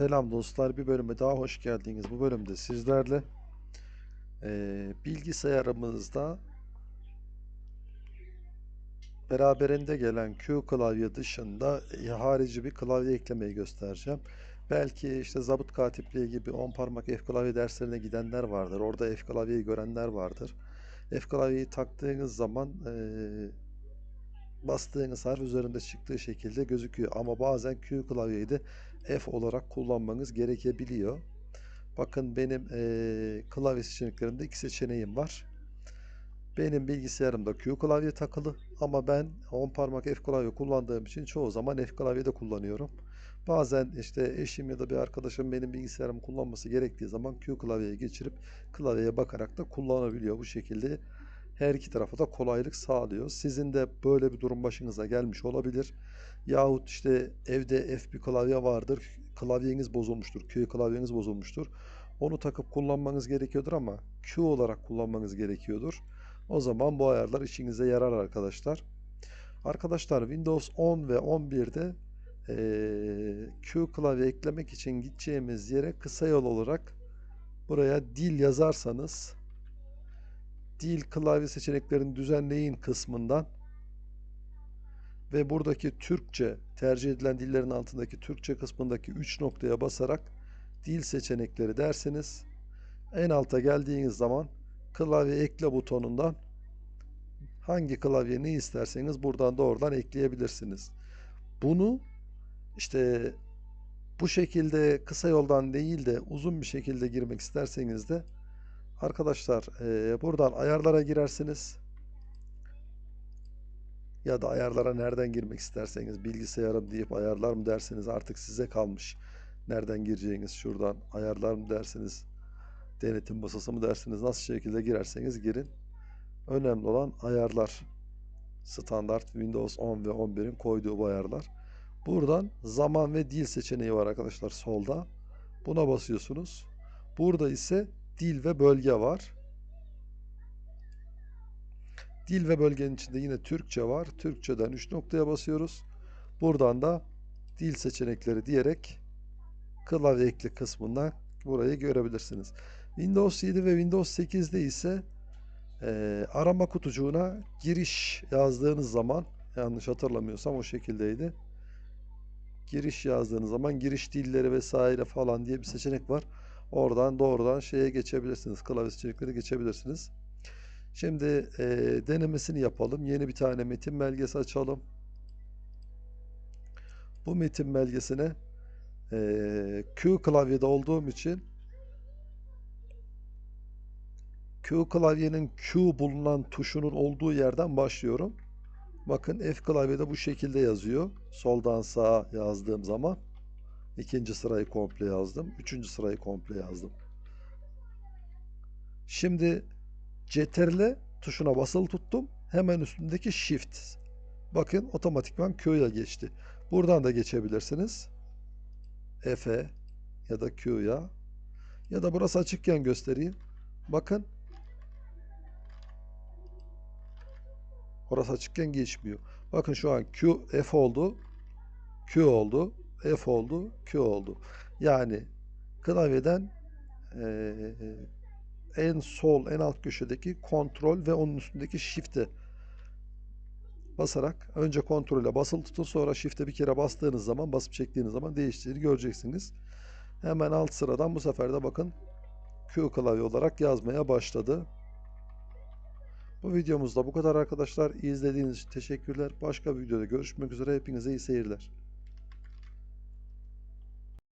Selam dostlar, bir bölüme daha hoş geldiniz. Bu bölümde sizlerle eee, bilgisayarımızda beraberinde gelen Q klavye dışında e, harici bir klavye eklemeyi göstereceğim. Belki işte zabıt katipliği gibi 10 parmak F klavye derslerine gidenler vardır. Orada F klavyeyi görenler vardır. F klavyeyi taktığınız zaman eee bastığınız harf üzerinde çıktığı şekilde gözüküyor. Ama bazen Q klavyeyi de F olarak kullanmanız gerekebiliyor. Bakın benim eee klavye seçeneklerimde iki seçeneğim var. Benim bilgisayarımda Q klavye takılı ama ben 10 parmak F klavye kullandığım için çoğu zaman F klavye de kullanıyorum. Bazen işte eşim ya da bir arkadaşım benim bilgisayarımı kullanması gerektiği zaman Q klavyeye geçirip klavyeye bakarak da kullanabiliyor. Bu şekilde her iki tarafa da kolaylık sağlıyor. Sizin de böyle bir durum başınıza gelmiş olabilir. Yahut işte evde F bir klavye vardır. Klavyeniz bozulmuştur. Q klavyeniz bozulmuştur. Onu takıp kullanmanız gerekiyordur ama Q olarak kullanmanız gerekiyordur. O zaman bu ayarlar işinize yarar arkadaşlar. Arkadaşlar Windows 10 ve 11'de eee, Q klavye eklemek için gideceğimiz yere kısa yol olarak buraya dil yazarsanız dil klavye seçeneklerini düzenleyin kısmından ve buradaki Türkçe tercih edilen dillerin altındaki Türkçe kısmındaki 3 noktaya basarak dil seçenekleri dersiniz. En alta geldiğiniz zaman klavye ekle butonundan hangi klavye ne isterseniz buradan doğrudan ekleyebilirsiniz. Bunu işte bu şekilde kısa yoldan değil de uzun bir şekilde girmek isterseniz de arkadaşlar buradan ayarlara girersiniz. Ya da ayarlara nereden girmek isterseniz bilgisayarım deyip ayarlar mı derseniz artık size kalmış. Nereden gireceğiniz şuradan ayarlar mı dersiniz denetim masası mı dersiniz nasıl şekilde girerseniz girin. Önemli olan ayarlar. Standart Windows 10 ve 11'in koyduğu bu ayarlar. Buradan zaman ve dil seçeneği var arkadaşlar solda. Buna basıyorsunuz. Burada ise dil ve bölge var. Dil ve bölgenin içinde yine Türkçe var. Türkçeden 3 noktaya basıyoruz. Buradan da dil seçenekleri diyerek klavye ekli kısmından burayı görebilirsiniz. Windows 7 ve Windows 8'de ise eee, arama kutucuğuna giriş yazdığınız zaman yanlış hatırlamıyorsam o şekildeydi. Giriş yazdığınız zaman giriş dilleri vesaire falan diye bir seçenek var. Oradan doğrudan şeye geçebilirsiniz. Klavye seçenekleri geçebilirsiniz. Şimdi eee, denemesini yapalım. Yeni bir tane metin belgesi açalım. Bu metin belgesine eee, Q klavyede olduğum için Q klavyenin Q bulunan tuşunun olduğu yerden başlıyorum. Bakın F klavyede bu şekilde yazıyor. Soldan sağa yazdığım zaman ikinci sırayı komple yazdım. Üçüncü sırayı komple yazdım. Şimdi CTRL tuşuna basılı tuttum. Hemen üstündeki Shift. Bakın otomatikman Q'ya geçti. Buradan da geçebilirsiniz. F'e ya da Q'ya ya da burası açıkken göstereyim. Bakın Orası açıkken geçmiyor. Bakın şu an Q F oldu. Q oldu. F oldu. Q oldu. Yani klavyeden eee, en sol en alt köşedeki kontrol ve onun üstündeki shift'e basarak önce kontrole basılı tutun sonra shift'e bir kere bastığınız zaman basıp çektiğiniz zaman değiştiğini göreceksiniz. Hemen alt sıradan bu sefer de bakın Q klavye olarak yazmaya başladı. Bu videomuzda bu kadar arkadaşlar. İzlediğiniz için teşekkürler. Başka bir videoda görüşmek üzere. Hepinize iyi seyirler.